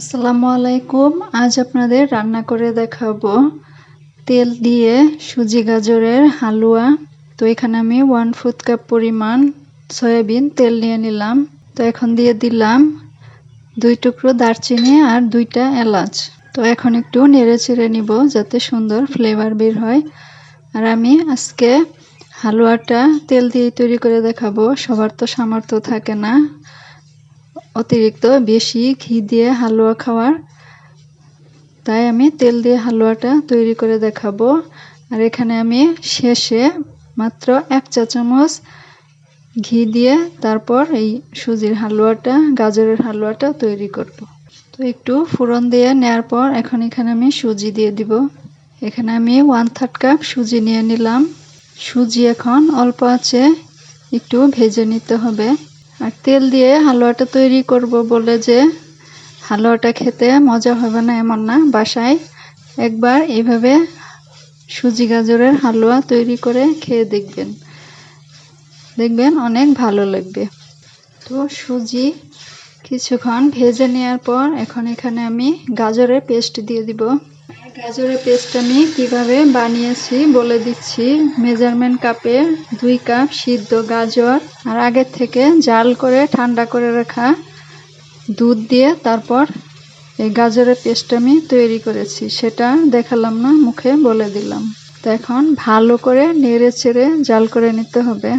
আসসালামু আলাইকুম। আজ আপনাদের রান্না করে দেখাবো তেল দিয়ে সুজি, গাজরের হালুয়া। তো এখানে আমি ওয়ান ফোর্থ কাপ পরিমাণ সয়াবিন তেল নিয়ে নিলাম। তো এখন দিয়ে দিলাম দুই টুকরো দারচিনি আর দুইটা এলাচ। তো এখন একটু নেড়ে চেড়ে নিব যাতে সুন্দর ফ্লেভার বের হয়। আর আমি আজকে হালুয়াটা তেল দিয়ে তৈরি করে দেখাবো। সবার তো সামর্থ্য থাকে না। অতিরিক্ত বেশি ঘি দিয়ে হালুয়া খাওয়ার। তাই আমি তেল দিয়ে হালুয়াটা তৈরি করে দেখাবো। আর এখানে আমি শেষে মাত্র এক চা চামচ ঘি দিয়ে তারপর এই সুজির হালুয়াটা, গাজরের হালুয়াটা তৈরি করব। তো একটু ফোড়ন দিয়ে নেওয়ার পর এখন এখানে আমি সুজি দিয়ে দিব। এখানে আমি ওয়ান থার্ড কাপ সুজি নিয়ে নিলাম। সুজি এখন অল্প আছে, একটু ভেজে নিতে হবে। আর তেল দিয়ে হালুয়াটা তৈরি করব বলে যে হালুয়াটা খেতে মজা হবে না এমন না। বাসায় একবার এইভাবে সুজি গাজরের হালুয়া তৈরি করে খেয়ে দেখবেন। দেখবেন অনেক ভালো লাগবে। তো সুজি কিছুক্ষণ ভেজে নেওয়ার পর এখন এখানে আমি গাজরের পেস্ট দিয়ে দিব। গাজরের পেস্ট আমি কীভাবে বানিয়েছি বলে দিচ্ছি। মেজারমেন্ট কাপে দুই কাপ সিদ্ধ গাজর আর আগের থেকে জাল করে ঠান্ডা করে রাখা দুধ দিয়ে তারপর এই গাজরের পেস্ট আমি তৈরি করেছি। সেটা দেখালাম না, মুখে বলে দিলাম। তো এখন ভালো করে নেড়ে চেড়ে জাল করে নিতে হবে।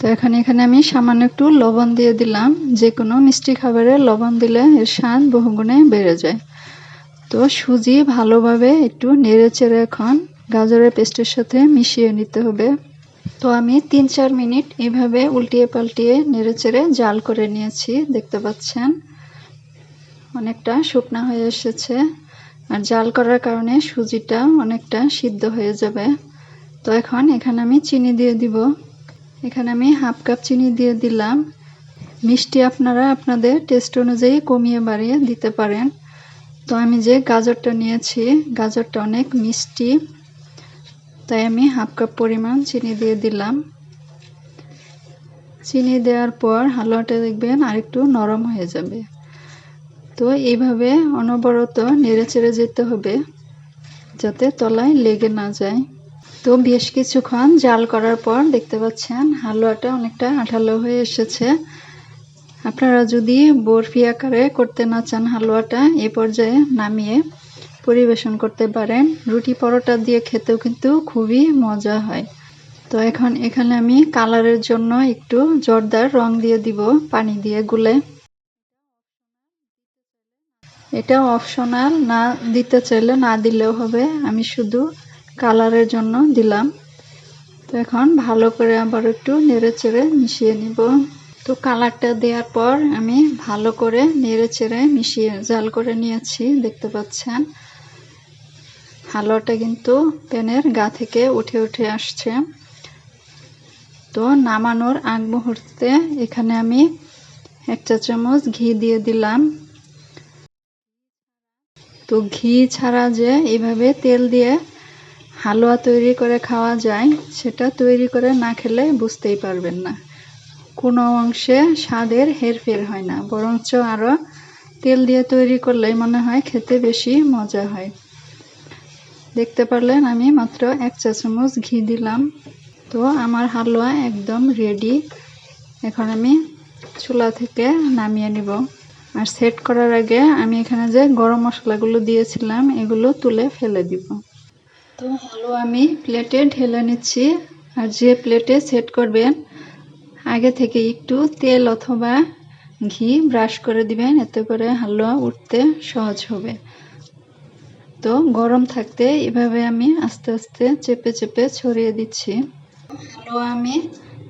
তো এখন এখানে আমি সামান্য একটু লবণ দিয়ে দিলাম। যে কোনো মিষ্টি খাবারে লবণ দিলে এর স্বাদ বহুগুণে বেড়ে যায়। তো সুজি ভালোভাবে একটু নেড়ে চেড়ে এখন গাজরের পেস্টের সাথে মিশিয়ে নিতে হবে। তো আমি তিন চার মিনিট এভাবে উল্টিয়ে পাল্টিয়ে নেড়ে চেড়ে জাল করে নিয়েছি, দেখতে পাচ্ছেন? অনেকটা শুকনা হয়ে এসেছে। আর জাল করার কারণে সুজিটা অনেকটা সিদ্ধ হয়ে যাবে। তো এখন এখানে আমি চিনি দিয়ে দিব। এখানে আমি হাফ কাপ চিনি দিয়ে দিলাম। মিষ্টি আপনারা আপনাদের টেস্ট অনুযায়ী কমিয়ে বাড়িয়ে দিতে পারেন। তো আমি যে গাজরটা নিয়েছি, গাজরটা অনেক মিষ্টি, তাই আমি হাফ কাপ পরিমাণ চিনি দিয়ে দিলাম। চিনি দেওয়ার পর হালুয়াটা দেখবেন আরেকটু নরম হয়ে যাবে। তো এইভাবে অনবরত নেড়ে চেড়ে যেতে হবে, যাতে তলায় লেগে না যায়। তো বেশ কিছুক্ষণ জাল করার পর দেখতে পাচ্ছেন হালুয়াটা অনেকটা আঠালো হয়ে এসেছে। আপনারা যদি বরফি আকারে করতে না চান হালুয়াটা, এ পর্যায়ে নামিয়ে পরিবেশন করতে পারেন। রুটি পরোটা দিয়ে খেতেও কিন্তু খুবই মজা হয়। তো এখন এখানে আমি কালারের জন্য একটু জর্দার রং দিয়ে দিব, পানি দিয়ে গুলে। এটা অপশনাল, না দিতে চাইলে না দিলেও হবে। আমি শুধু কালারের জন্য দিলাম। তো এখন ভালো করে আবার একটু নেড়ে চেড়ে মিশিয়ে নিব। তো কালারটা দেওয়ার পর আমি ভালো করে নেড়ে চেড়ে মিশিয়ে জাল করে নিয়েছি, দেখতে পাচ্ছেন। হালুয়াটা কিন্তু প্যানের গা থেকে উঠে উঠে আসছে। তো নামানোর আগ মুহূর্তে এখানে আমি এক চা চামচ ঘি দিয়ে দিলাম। তো ঘি ছাড়া যে এইভাবে তেল দিয়ে হালুয়া তৈরি করে খাওয়া যায়, সেটা তৈরি করে না খেলে বুঝতেই পারবেন না। কোনো অংশে স্বাদের হেরফের হয় না, বরঞ্চ আরও তেল দিয়ে তৈরি করলে মনে হয় খেতে বেশি মজা হয়। দেখতে পারলেন, আমি মাত্র এক চা চামচ ঘি দিলাম। তো আমার হালুয়া একদম রেডি এখন আমি চুলা থেকে নামিয়ে নিব। আর সেট করার আগে আমি এখানে যে গরম মশলাগুলো দিয়েছিলাম, এগুলো তুলে ফেলে দিব। তো হালুয়া আমি প্লেটে ঢেলে নিচ্ছি। আর যে প্লেটে সেট করবেন আগে থেকে একটু তেল অথবা ঘি ব্রাশ করে দিবেন, এতে করে হালুয়া উঠতে সহজ হবে। তো গরম থাকতে এভাবে আমি আস্তে আস্তে চেপে চেপে ছড়িয়ে দিচ্ছি। হালুয়া আমি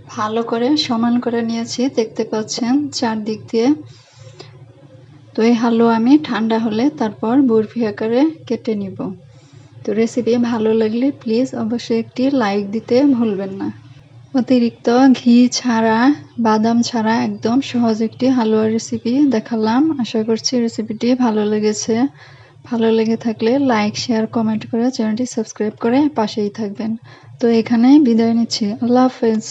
ভালো করে সমান করে নিয়েছি, দেখতে পাচ্ছেন চারদিক দিয়ে। তো এই হালুয়া আমি ঠান্ডা হলে তারপর বরফি আকারে কেটে নিব। তো রেসিপি ভালো লাগলে প্লিজ অবশ্যই একটি লাইক দিতে ভুলবেন না। অতিরিক্ত ঘি ছাড়া, বাদাম ছাড়া একদম সহজ একটি হালুয়া রেসিপি দেখালাম। আশা করছি রেসিপিটি ভালো লেগেছে। ভালো লেগে থাকলে লাইক শেয়ার কমেন্ট করে চ্যানেলটি সাবস্ক্রাইব করে পাশেই থাকবেন। তো এখানে বিদায় নিচ্ছি। আল্লাহ হাফেজ।